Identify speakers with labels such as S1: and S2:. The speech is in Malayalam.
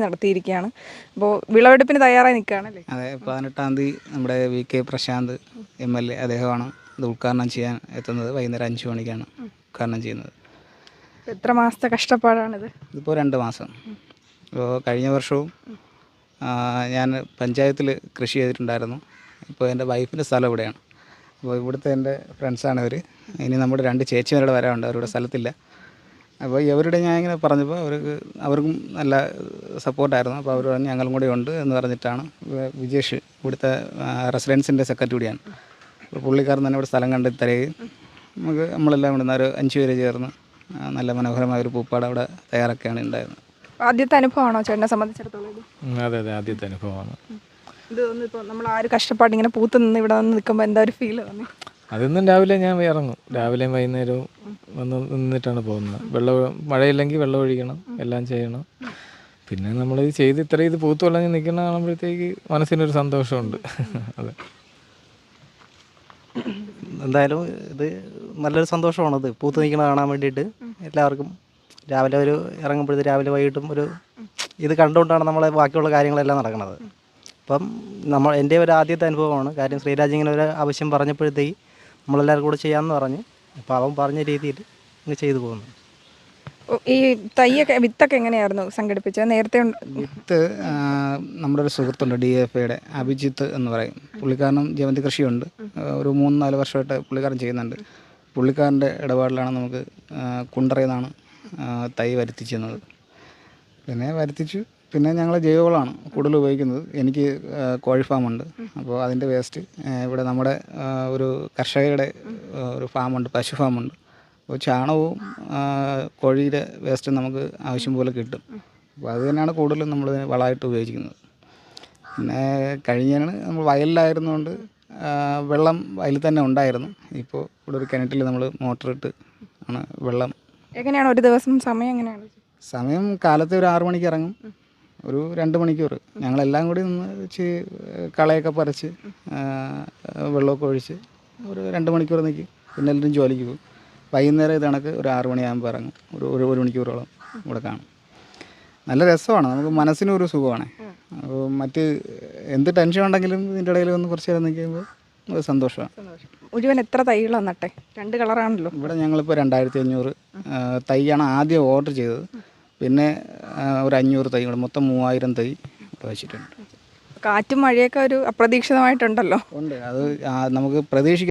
S1: നടത്തിയിരിക്കുകയാണ്. അപ്പോൾ വിളവെടുപ്പിന് തയ്യാറായി നിൽക്കുകയാണല്ലേ
S2: അതെ പതിനെട്ടാം തീയതി നമ്മുടെ V K Prashanth M L A അദ്ദേഹമാണ് ഇത് ഉദ്ഘാടനം ചെയ്യാൻ എത്തുന്നത്. വൈകുന്നേരം അഞ്ച് മണിക്കാണ് ഉദ്ഘാടനം ചെയ്യുന്നത്.
S1: എത്ര മാസത്തെ കഷ്ടപ്പാടാണിത്?
S2: ഇതിപ്പോൾ രണ്ട് മാസം. ഇപ്പോൾ കഴിഞ്ഞ വർഷവും ഞാൻ പഞ്ചായത്തിൽ കൃഷി ചെയ്തിട്ടുണ്ടായിരുന്നു. ഇപ്പോൾ എന്റെ വൈഫിന്റെ സ്ഥലം ഇവിടെയാണ്. അപ്പോൾ ഇവിടുത്തെ എന്റെ ഫ്രണ്ട്സാണ് ഇവർ ഇനി നമ്മുടെ രണ്ട് ചേച്ചിമാരുടെ വരാനുണ്ട് അവരുടെ സ്ഥലത്തില്ല. അപ്പോൾ ഇവരുടെ ഞാൻ ഇങ്ങനെ പറഞ്ഞപ്പോൾ അവർക്ക് അവർക്കും നല്ല സപ്പോർട്ടായിരുന്നു. അപ്പോൾ അവർ പറഞ്ഞു ഞങ്ങളും കൂടെ ഉണ്ട് എന്ന് പറഞ്ഞിട്ടാണ് വിജേഷ് ഇവിടുത്തെ റെസിഡൻസിന്റെ സെക്രട്ടറി കൂടിയാണ്. അപ്പോൾ പുള്ളിക്കാരൻ തന്നെ ഇവിടെ സ്ഥലം കണ്ടെത്തി തരികയും നമുക്ക് നമ്മളെല്ലാം ഇവിടുന്ന് ഒരു അഞ്ച് പേര് ചേർന്ന് നല്ല മനോഹരമായ ഒരു പൂപ്പാട് അവിടെ തയ്യാറാക്കുകയാണ് ഉണ്ടായിരുന്നത്.
S1: ആദ്യത്തെ അനുഭവമാണോ ചേട്ടനെ സംബന്ധിച്ചിടത്തോളം
S3: അതെ അതെ ആദ്യത്തെ അനുഭവമാണ്.
S1: ഇത് ഒന്ന് ഇപ്പോൾ നമ്മൾ ആ ഒരു കഷ്ടപ്പാട് ഇങ്ങനെ പൂത്ത് നിന്ന് ഇവിടെ വന്ന് നിൽക്കുമ്പോൾ എന്താ ഒരു ഫീൽ തോന്നി
S3: അതൊന്നും രാവിലെ ഞാൻ ഇറങ്ങും രാവിലെയും വൈകുന്നേരവും വന്ന് നിന്നിട്ടാണ് പോകുന്നത്. വെള്ളം മഴയില്ലെങ്കിൽ വെള്ളം ഒഴിക്കണം എല്ലാം ചെയ്യണം. പിന്നെ നമ്മൾ ഇത് ചെയ്ത് ഇത്ര ഇത് പൂത്ത് വിളഞ്ഞ് നിൽക്കുന്ന കാണുമ്പോഴത്തേക്ക് മനസ്സിനൊരു സന്തോഷമുണ്ട്. അതെ.
S4: എന്തായാലും ഇത് നല്ലൊരു സന്തോഷമാണ് ഇത്. പൂത്ത് നിൽക്കുന്നത് കാണാൻ വേണ്ടിയിട്ട് എല്ലാവർക്കും രാവിലെ ഒരു ഇറങ്ങുമ്പോഴത്തെ രാവിലെ വൈകിട്ടും ഒരു ഇത് കണ്ടുകൊണ്ടാണ് നമ്മളെ ബാക്കിയുള്ള കാര്യങ്ങളെല്ലാം നടക്കുന്നത്. അപ്പം നമ്മൾ എന്റെ ഒരു ആദ്യത്തെ അനുഭവമാണ്. കാര്യം ശ്രീരാജ് ഇങ്ങനെ ഒരു ആവശ്യം പറഞ്ഞപ്പോഴത്തേക്ക് നമ്മളെല്ലാവരും കൂടെ ചെയ്യാമെന്ന് പറഞ്ഞ് അപ്പോൾ അവൻ പറഞ്ഞ രീതിയിൽ അങ്ങ് ചെയ്തു പോകുന്നു.
S1: ഈ തയ്യൊക്കെ വിത്തൊക്കെ എങ്ങനെയായിരുന്നു സംഘടിപ്പിച്ചത്? നേരത്തെ ഉണ്ട്-
S2: വിത്ത് നമ്മുടെ ഒരു സുഹൃത്തുണ്ട് ഡി എഫ് ഐയുടെ അഭിജിത്ത് എന്ന് പറയും. പുള്ളിക്കാരനും ജവന്തി കൃഷിയുണ്ട്. ഒരു മൂന്ന് നാല് വർഷമായിട്ട് പുള്ളിക്കാരൻ ചെയ്യുന്നുണ്ട്. പുള്ളിക്കാരന്റെ ഇടപാടിലാണ് നമുക്ക് കുണ്ടറയിൽ നിന്നാണ് തൈ വരുത്തിച്ചിരുന്നത് പിന്നെ വരുത്തിച്ചു. പിന്നെ ഞങ്ങൾ ജൈവവളമാണ് കൂടുതൽ ഉപയോഗിക്കുന്നത്. എനിക്ക് കോഴി ഫാമുണ്ട് അപ്പോൾ അതിന്റെ വേസ്റ്റ് ഇവിടെ നമ്മുടെ ഒരു കർഷകരുടെ ഒരു ഫാമുണ്ട് പശു ഫാമുണ്ട് അപ്പോൾ ചാണകവും കോഴിയുടെ വേസ്റ്റും നമുക്ക് ആവശ്യം പോലെ കിട്ടും. അപ്പോൾ അത് തന്നെയാണ് കൂടുതലും നമ്മൾ വളമായിട്ട് ഉപയോഗിക്കുന്നത്. പിന്നെ കഴിഞ്ഞാണ് നമ്മൾ വയലിലായിരുന്നുകൊണ്ട് വെള്ളം വയലിൽ തന്നെ ഉണ്ടായിരുന്നു. ഇപ്പോൾ ഇവിടെ ഒരു കിണറ്റിൽ നമ്മൾ മോട്ടറിട്ട് ആണ് വെള്ളം
S1: എങ്ങനെയാണ്? ഒരു ദിവസം സമയം എങ്ങനെയാണ്?
S2: സമയം കാലത്തെ ഒരു ആറു മണിക്ക് ഇറങ്ങും. ഒരു രണ്ട് മണിക്കൂർ ഞങ്ങളെല്ലാം കൂടി നിന്ന് കളയൊക്കെ പറിച്ച് വെള്ളമൊക്കെ ഒഴിച്ച് ഒരു രണ്ട് മണിക്കൂർ നിൽക്കും പിന്നെ എല്ലാവരും ജോലിക്ക് പോകും. വൈകുന്നേരം ഇത് കണക്ക് ഒരു ആറ് മണിയാകുമ്പോൾ ഇറങ്ങും. ഒരു ഒരു ഒരു മണിക്കൂറോളം ഇവിടെ കാണും. നല്ല രസമാണ്. നമുക്ക് മനസ്സിനും ഒരു സുഖമാണ്. അപ്പോൾ മറ്റ് എന്ത് ടെൻഷൻ ഉണ്ടെങ്കിലും ഇതിന്റെ ഇടയിൽ ഒന്ന് കുറച്ച് നേരം നിൽക്കുമ്പോൾ ഒരു സന്തോഷമാണ്.
S1: മുഴുവൻ എത്ര തൈകളാണ് നട്ടെ? രണ്ട് കളറാണല്ലോ.
S2: ഇവിടെ ഞങ്ങളിപ്പോൾ രണ്ടായിരത്തി അഞ്ഞൂറ് തൈയാണ് ആദ്യം ഓർഡർ ചെയ്തത്. പിന്നെ ഒരു അഞ്ഞൂറ് തൈകൾ മൊത്തം മൂവായിരം തൈ വെച്ചിട്ടുണ്ട്.
S1: കാറ്റും മഴയൊക്കെ ഒരു അപ്രതീക്ഷിതമായിട്ടുണ്ടല്ലോ.
S2: ഉണ്ട്. അത് നമുക്ക് പ്രതീക്ഷിക്കാൻ